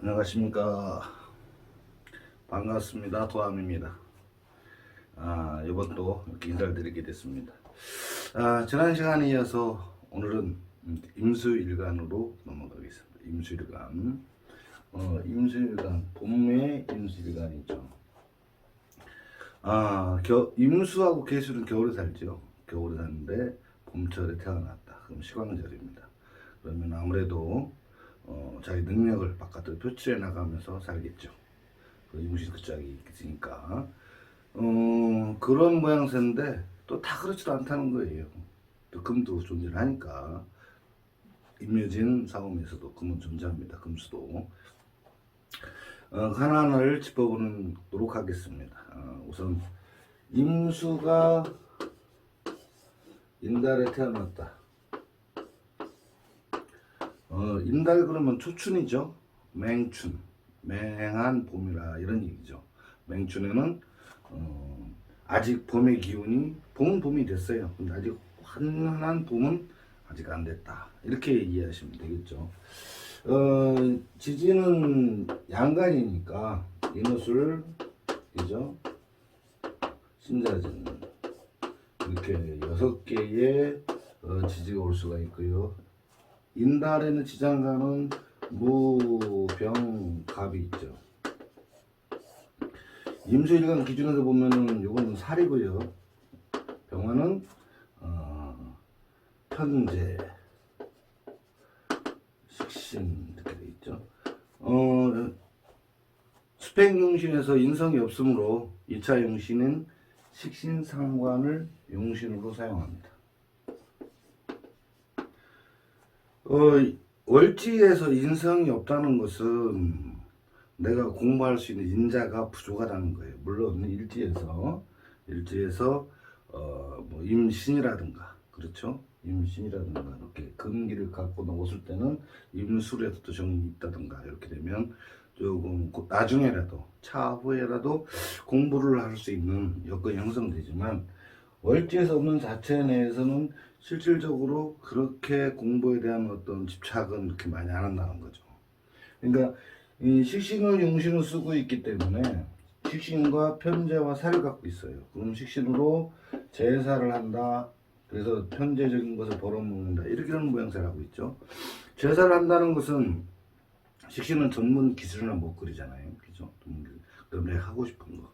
안녕하십니까. 반갑습니다. 도암입니다. 아, 이번도 이렇게 인사를 드리게 됐습니다. 아, 지난 시간에 이어서 오늘은 임수일간으로 넘어가겠습니다. 임수일간. 어, 임수일간. 봄의 임수일간이죠. 아, 겨, 임수하고 개수는 겨울에 살죠. 겨울에 사는데 봄철에 태어났다. 그럼 시광절입니다. 그러면 아무래도 어, 자기 능력을 바깥으로 표출해 나가면서 살겠죠. 그 임신 그 짝이 있으니까. 어, 그런 모양새인데 또 다 그렇지도 않다는 거예요. 또 금도 존재를 하니까. 임묘진 사움에서도 금은 존재합니다. 금수도. 어, 하나하나를 짚어보도록 하겠습니다. 어, 우선 임수가 인달에 태어났다. 어, 인달 그러면 초춘이죠. 맹춘, 맹한 봄이라 이런 얘기죠. 맹춘에는 어, 아직 봄의 기운이 봄은 봄이 됐어요. 근데 아직 환한 봄은 아직 안 됐다. 이렇게 이해하시면 되겠죠. 어, 지지는 양간이니까 인호술 그죠? 신자진 이렇게 여섯 개의 어, 지지가 올 수가 있고요. 인달에는 지장간은 무병갑이 있죠. 임수일간 기준에서 보면은 요거는 살이고요. 병화는 어, 편제, 식신 이렇게 돼 있죠. 어, 수팽용신에서 인성이 없으므로 2차 용신은 식신상관을 용신으로 사용합니다. 어, 월지에서 인성이 없다는 것은 내가 공부할 수 있는 인자가 부족하다는 거예요. 물론 일지에서 일지에서 어, 뭐 임신이라든가 그렇죠. 임신이라든가 이렇게 금기를 갖고 나왔을 때는 임술에도 정이 있다든가 이렇게 되면 조금 곧 나중에라도 차후에라도 공부를 할 수 있는 여건이 형성되지만 월지에서 없는 자체 내에서는 실질적으로 그렇게 공부에 대한 어떤 집착은 이렇게 많이 안 한다는 거죠. 그러니까 이 식신을 용신을 쓰고 있기 때문에 식신과 편제와 살을 갖고 있어요. 그럼 식신으로 제사를 한다. 그래서 편제적인 것을 벌어먹는다. 이렇게 하는 모양새라고 있죠. 제사를 한다는 것은 식신은 전문 기술이나 목걸이잖아요. 그죠? 전문 기술. 그럼 내가 하고 싶은 거.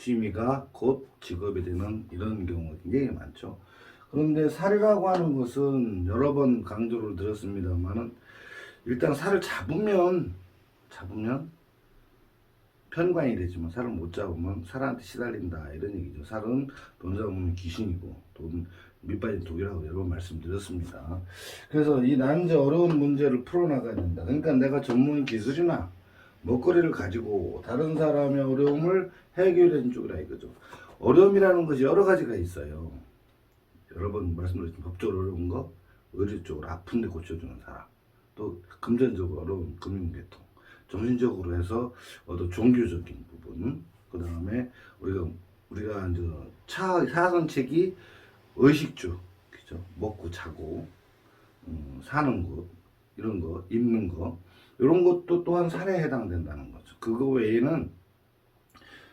취미가 곧 직업이 되는 이런 경우가 굉장히 많죠. 그런데 살이라고 하는 것은 여러 번 강조를 드렸습니다만은 일단 살을 잡으면 잡으면 편관이 되지만 살을 못 잡으면 살한테 시달린다 이런 얘기죠. 살은 돈 잡으면 귀신이고 돈 밑빠진 독이라고 여러 번 말씀드렸습니다. 그래서 이 남자 어려운 문제를 풀어나가야 된다. 그러니까 내가 전문 기술이나 먹거리를 가지고 다른 사람의 어려움을 해결하는 쪽이라 이거죠. 어려움이라는 것이 여러 가지가 있어요. 여러 번 말씀드렸지만 법적으로 어려운 거, 의료 쪽으로 아픈데 고쳐주는 사람, 또 금전적으로 어려운 금융계통, 정신적으로 해서 어떤 종교적인 부분, 그 다음에 우리가 우리가 이제 차 사선책이 의식주, 그죠? 먹고 자고 음, 사는 곳 이런 거, 입는 거 이런 것도 또한 살에 해당된다는 거죠. 그거 외에는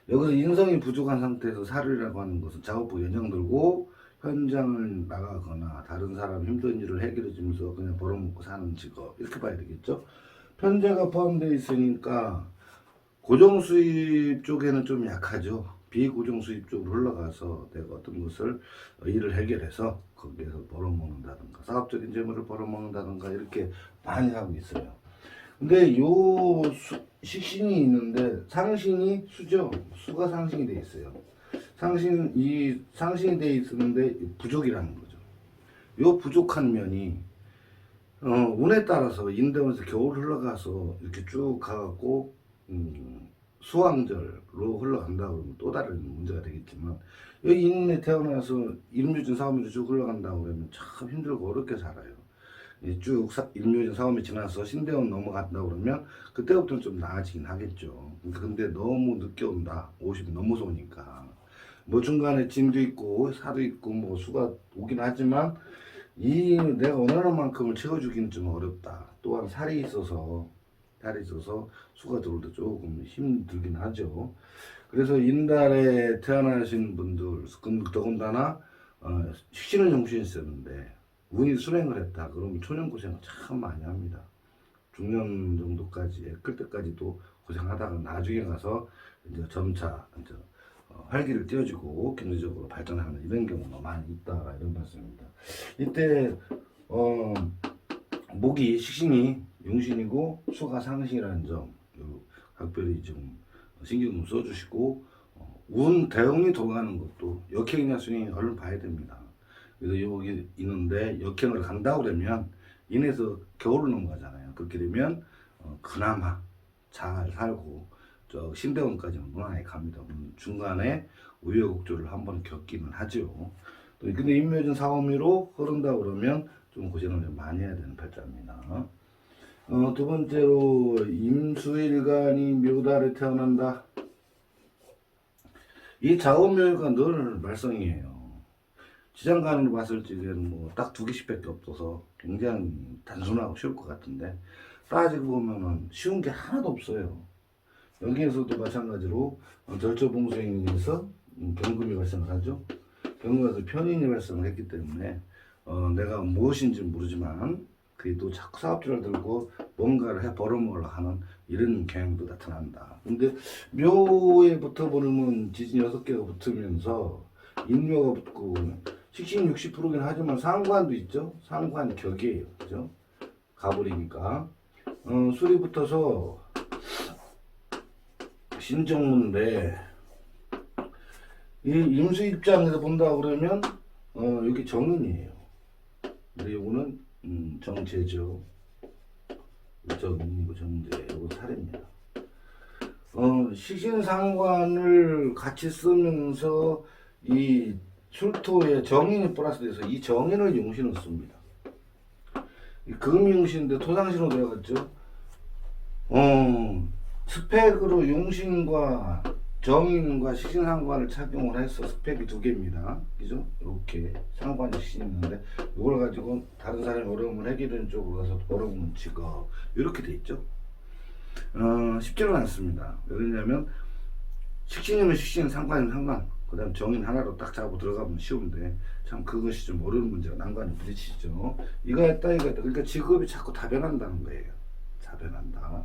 여기서 인성이 부족한 상태에서 살이라고 하는 것은 작업부 연장 들고 현장을 나가거나 다른 사람 힘든 일을 해결해 주면서 그냥 벌어먹고 사는 직업 이렇게 봐야 되겠죠. 편제가 포함되어 있으니까 고정 수입 쪽에는 좀 약하죠. 비고정 수입 쪽으로 흘러가서 내가 어떤 것을 일을 해결해서 거기에서 벌어먹는다든가 사업적인 재물을 벌어먹는다든가 이렇게 많이 하고 있어요. 근데 요 수- 식신이 있는데 상신이 수죠. 수가 상신이 돼 있어요. 상신 이 상신이 돼 있었는데 부족이라는 거죠. 요 부족한 면이 어, 운에 따라서 인대원에서 겨울 흘러가서 이렇게 쭉 가갖고 음, 수왕절로 흘러간다 그러면 또 다른 문제가 되겠지만 여기 인에 태어나서 일묘진 사오미로 쭉 흘러간다 그러면 참 힘들고 어렵게 살아요. 이쭉 사- 일묘진 사오미 지나서 신대원 넘어간다 그러면 그때부터는 좀 나아지긴 하겠죠. 근데 너무 늦게 온다. 50이 넘어서 오니까. 뭐 중간에 진도 있고 사도 있고 뭐 수가 오긴 하지만 이 내가 원하는 만큼을 채워주기는 좀 어렵다. 또한 살이 있어서 달이 있어서 수가 들어올 때 조금 힘들긴 하죠. 그래서 인달에 태어나신 분들, 그 더군다나 어, 식신은 정신이 있었는데 운이 순행을 했다. 그러면 초년 고생을 참 많이 합니다. 중년 정도까지 클 때까지도 고생하다가 나중에 가서 이제 점차 이제 어, 활기를 띄워주고 경제적으로 발전하는 이런 경우가 많이 있다 이런 말씀입니다. 이때 어, 목이 식신이 용신이고 수가 상신이라는 점요 각별히 좀 신경 좀 써주시고 어, 운 대응이 돌아가는 것도 역행이냐 순행이 얼른 봐야 됩니다. 그래서 여기 있는데 역행을 간다고 그러면 인해서 겨울을 넘어가잖아요. 그렇게 되면 어, 그나마 잘 살고 저 신대원까지는 무난하게 갑니다. 중간에 우여곡절을 한번 겪기는 하죠. 또 근데 인묘진 사오미로 흐른다 그러면 좀 고생을 좀 많이 해야 되는 팔자입니다. 어, 두 번째로 임수일간이 묘달에 태어난다. 이 자원묘가 늘 말썽이에요. 지장간으로 봤을 적에는 뭐 딱 두 개씩밖에 없어서 굉장히 단순하고 쉬울 것 같은데 따지고 보면은 쉬운 게 하나도 없어요. 여기에서도 마찬가지로 음, 경금이 발생을 하죠. 경금에서 편인이 발생을 했기 때문에 어, 내가 무엇인지 모르지만 그래도 자꾸 사업주를 들고 뭔가를 해 벌어먹으려 하는 이런 경향도 나타난다. 근데 묘에 붙어버리면 지진 여섯 개가 붙으면서 인묘가 붙고 식신 60%긴 하지만 상관도 있죠. 상관 격이에요. 그죠? 가버리니까. 어, 술이 붙어서 신정문인데 이 임수 입장에서 본다 그러면 어, 여기 정인이에요. 근데 요거는 음, 정제죠. 정인이고 정제, 요거 살입니다. 어, 시신상관을 같이 쓰면서 이 출토에 정인이 플러스돼서 이 정인을 용신을 씁니다. 이 금용신인데 토상신으로 들어갔죠. 어, 스펙으로 용신과 정인과 식신상관을 착용을 해서 스펙이 두 개입니다. 그죠? 이렇게 상관이 식신이 있는데 이걸 가지고 다른 사람이 어려움을 해결하는 쪽으로 가서 어려움을 직업 이렇게 돼 있죠. 어, 쉽지는 않습니다. 왜냐하면 식신이면 식신, 상관이면 상관, 그 다음 정인 하나로 딱 잡고 들어가면 쉬운데 참 그것이 좀 어려운 문제가 난관이 부딪히죠. 이거 했다 이거 했다. 그러니까 직업이 자꾸 다변한다는 거예요. 다변한다.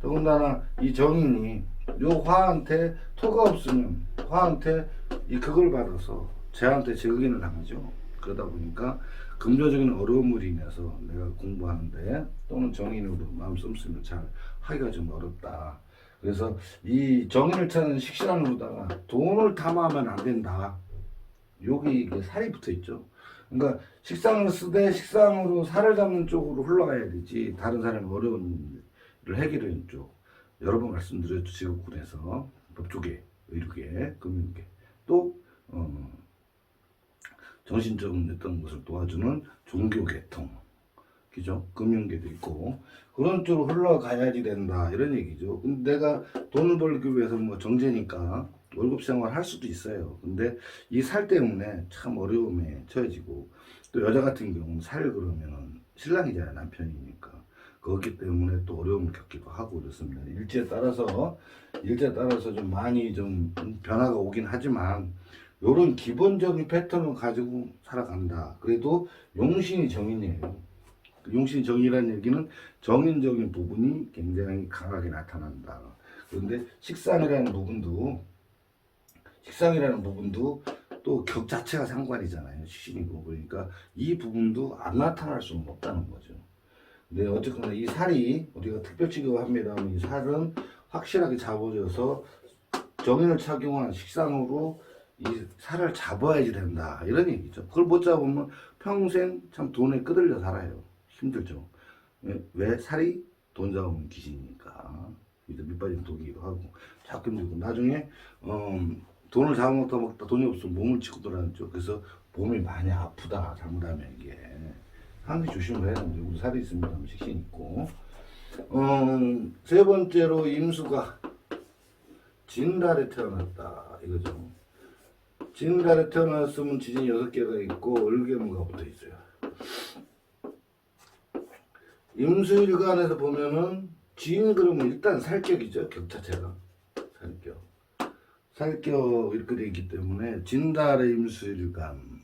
더군다나 이 정인이 요 화한테 토가 없으면 화한테 이 그걸 받아서 쟤한테 제극인을 당하죠. 그러다 보니까 금전적인 어려움으로 인해서 내가 공부하는데 또는 정인으로 마음 씀쓰면 잘 하기가 좀 어렵다. 그래서 이 정인을 찾는 식신안으로다가 돈을 탐하면 안 된다. 여기 이게 살이 붙어 있죠. 그러니까 식상을 쓰되 식상으로 살을 잡는 쪽으로 흘러가야 되지 다른 사람이 어려운 일을 해결하는 쪽. 여러 번 말씀드렸죠. 지역군에서 법조계, 의료계, 금융계 또 어, 정신적인 어떤 것을 도와주는 종교 계통 그죠? 금융계도 있고 그런 쪽으로 흘러가야지 된다 이런 얘기죠. 근데 내가 돈을 벌기 위해서 뭐 정제니까 월급 생활 할 수도 있어요. 근데 이 살 때문에 참 어려움에 처해지고 또 여자 같은 경우는 살 그러면은 신랑이잖아요 남편이니까 그렇기 때문에 또 어려움을 겪기도 하고 그렇습니다. 일지에 따라서 일지에 따라서 좀 많이 좀 변화가 오긴 하지만 요런 기본적인 패턴을 가지고 살아간다. 그래도 용신이 정인이에요. 그 용신이 정이라는 얘기는 정인적인 부분이 굉장히 강하게 나타난다. 그런데 식상이라는 부분도 식상이라는 부분도 또 격 자체가 상관이잖아요. 식신이고 그러니까 이 부분도 안 나타날 수는 없다는 거죠. 근데 어쨌거나 이 살이 우리가 특별 취급합니다만 이 살은 확실하게 잡아줘서 정인을 착용한 식상으로 이 살을 잡아야지 된다 이런 얘기죠. 그걸 못 잡으면 평생 참 돈에 끄들려 살아요. 힘들죠. 왜, 왜? 살이 돈 잡으면 귀신이니까. 밑빠진 독이기도 하고 자꾸 힘들고 나중에 어, 돈을 잡아먹다 먹다 돈이 없으면 몸을 치고 돌아다니죠. 그래서 몸이 많이 아프다 잘못하면 이게 항상 조심을 해야 됩니다. 우리 살이 있습니다. 식신 있고 어, 세 번째로 임수가 진달에 태어났다 이거죠. 진달에 태어났으면 지진이 여섯 개가 있고 을개무가 붙어 있어요. 임수일간에서 보면은 지인 그러면 일단 살격이죠 격 자체가. 살격. 살격 이렇게 돼 있기 때문에 진달의 임수일감.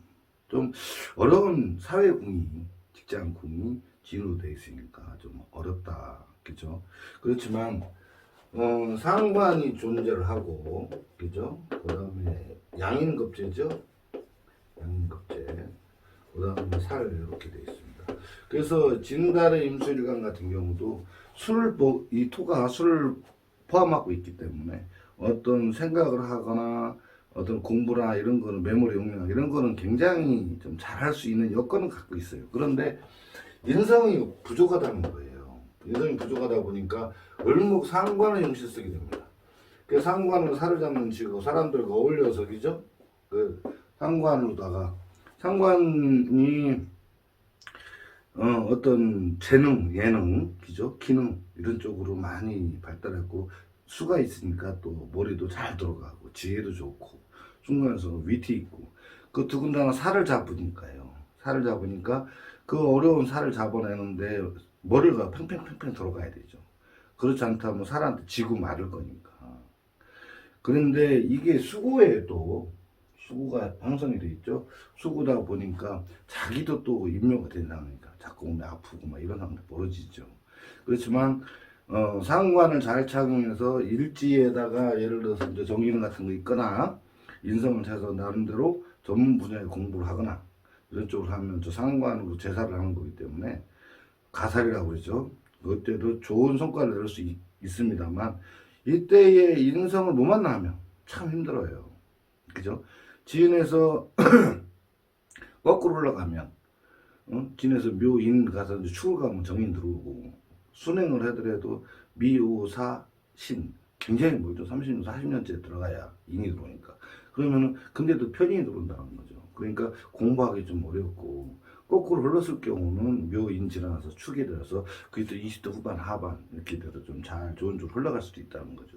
좀 어려운 사회궁이 직장궁이 진으로 돼 있으니까 좀 어렵다. 그죠? 그렇지만 어, 상관이 존재를 하고 그죠? 그 다음에 양인급제죠? 양인급제. 그 다음에 살 이렇게 돼 있습니다 그래서 진달의 임수일관 같은 경우도 술을 뭐- 이 토가 술을 포함하고 있기 때문에 어떤 생각을 하거나 어떤 공부나 이런 거는 메모리 용량 이런 거는 굉장히 좀 잘할 수 있는 여건은 갖고 있어요. 그런데 인성이 부족하다는 거예요. 인성이 부족하다 보니까 을목 상관을 용실 쓰게 됩니다. 그 상관을 살을 잡는 지고 사람들과 어울려서 그죠? 그 상관으로다가 상관이 어, 어떤 재능, 예능, 그죠? 기능 이런 쪽으로 많이 발달했고 수가 있으니까 또 머리도 잘 들어가고 지혜도 좋고 순간에서 위트 있고 그 두군다나 살을 잡으니까요. 살을 잡으니까 그 어려운 살을 잡아내는데 머리가 팽팽팽팽 들어가야 되죠. 그렇지 않다면 살한테 지고 말을 거니까. 그런데 이게 수고에도 수고가 형성이 돼 있죠. 수고다 보니까 자기도 또 임묘가 된다니까 자꾸 몸이 아프고 막 이런 상황이 벌어지죠. 그렇지만 어, 상관을 잘 착용해서 일지에다가 예를 들어서 이제 정기능 같은 거 있거나 인성을 찾아서 나름대로 전문 분야의 공부를 하거나 이런 쪽으로 하면 저 상관으로 제사를 하는 거기 때문에 가살이라고 그러죠. 그때도 좋은 성과를 낼 수 있습니다만 이때의 인성을 못 만나면 참 힘들어요. 그죠? 지인에서 거꾸로 올라가면 어? 진에서 묘인 가서 이제 축을 가면 정인 들어오고 순행을 하더라도 미오사 신 굉장히 멀죠. 30년 40년째 들어가야 인이 들어오니까. 그러면은 근데도 편인이 들어온다는 거죠. 그러니까 공부하기 좀 어렵고 거꾸로 흘렀을 경우는 묘인 지나서 축이 들어서 그게 또 20대 후반 하반 이렇게 돼서 좀 잘 좋은 쪽으로 흘러갈 수도 있다는 거죠.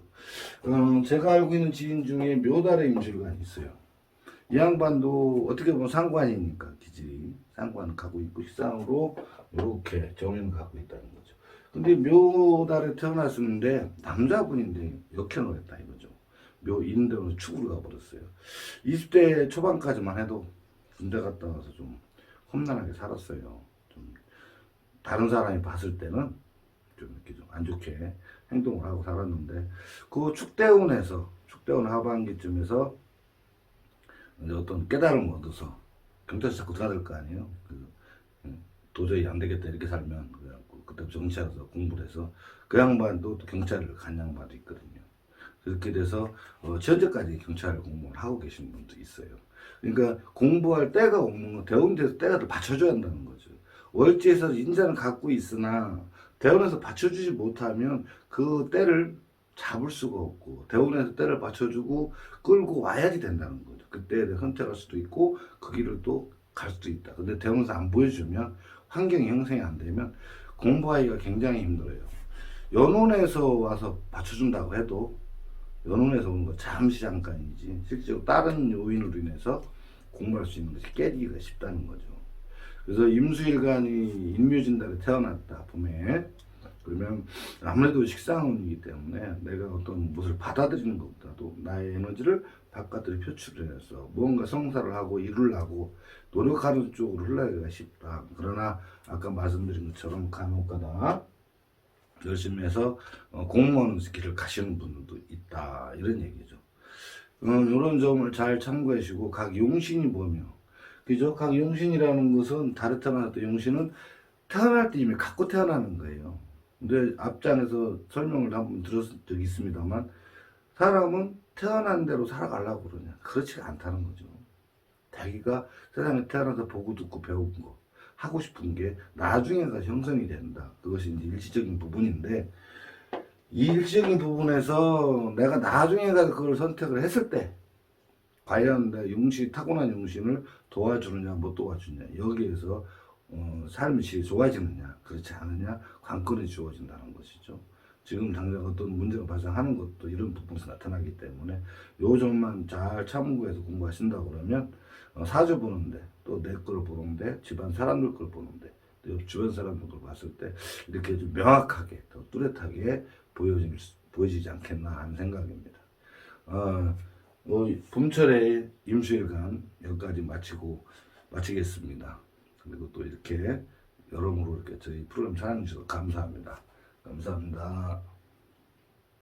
음, 제가 알고 있는 지인 중에 묘달의 임실관이 있어요. 이 양반도 어떻게 보면 상관이니까 기질이 상관 갖고 있고 식상으로 이렇게 정인을 갖고 있다는 거죠. 근데 묘달에 태어났었는데 남자분인데 역행을 했다 이거죠. 묘인대로 축으로 가버렸어요. 20대 초반까지만 해도 군대 갔다 와서 좀 험난하게 살았어요. 좀 다른 사람이 봤을 때는 좀 이렇게 좀 안 좋게 행동을 하고 살았는데 그 축대원에서 축대원 하반기쯤에서 어떤 깨달음을 얻어서 경찰서 자꾸 들어갈 거 아니에요. 그, 음, 도저히 안 되겠다 이렇게 살면 그래갖고 그때 정치하서 공부를 해서 그 양반도 또 경찰을 간 양반도 있거든요. 그렇게 돼서 어, 현재까지 경찰 공무원을 하고 계신 분도 있어요. 그러니까 공부할 때가 없는 거 데서 때가 받쳐줘야 한다는 거죠. 월지에서 인자는 갖고 있으나 대원에서 받쳐주지 못하면 그 때를 잡을 수가 없고 대원에서 때를 받쳐주고 끌고 와야지 된다는 거죠. 그때 선택할 수도 있고 그 길을 또 갈 수도 있다. 근데 대원에서 안 보여주면 환경이 형성이 안 되면 공부하기가 굉장히 힘들어요. 연원에서 와서 받쳐준다고 해도 연원에서 오는 거 잠시 잠깐이지 실제로 다른 요인으로 인해서 공부할 수 있는 것이 깨지기가 쉽다는 거죠. 그래서 임수일간이 인묘진달에 태어났다 봄에 그러면 아무래도 식상운이기 때문에 내가 어떤 무엇을 받아들이는 것보다도 나의 에너지를 바깥으로 표출을 해서 무언가 성사를 하고 이루려고 노력하는 쪽으로 흘러가기가 쉽다. 그러나 아까 말씀드린 것처럼 간혹가다 열심히 해서 어, 공무원 길을 가시는 분들도 있다. 이런 얘기죠. 음, 이런 점을 잘 참고하시고 각 용신이 뭐며 그죠? 각 용신이라는 것은 다르 태어났을 때 용신은 태어날 때 이미 갖고 태어나는 거예요. 근데 앞장에서 설명을 한번 들었을 적이 있습니다만 사람은 태어난 대로 살아가려고 그러냐. 그렇지가 않다는 거죠. 자기가 세상에 태어나서 보고 듣고 배운 거 하고 싶은 게 나중에 가서 형성이 된다. 그것이 이제 일시적인 부분인데 이 일시적인 부분에서 내가 나중에 가서 그걸 선택을 했을 때 과연 내 용신 타고난 용신을 도와주느냐 못 도와주느냐 여기에서 어, 삶이 좋아지느냐 그렇지 않느냐 관건이 주어진다는 것이죠. 지금 당장 어떤 문제가 발생하는 것도 이런 부분에서 나타나기 때문에 요 점만 잘 참고해서 공부하신다 그러면 어, 사주 보는데 또 내 걸 보는데 집안 사람들 걸 보는데 또옆 주변 사람들 봤을 때 이렇게 좀 명확하게 더 뚜렷하게 보여지, 보여지지 않겠나 하는 생각입니다. 어, 뭐 봄철의 임수일간 여기까지 마치고 마치겠습니다. 그리고 또 이렇게 여러모로 이렇게 저희 프로그램 찾아주셔서 감사합니다. 감사합니다.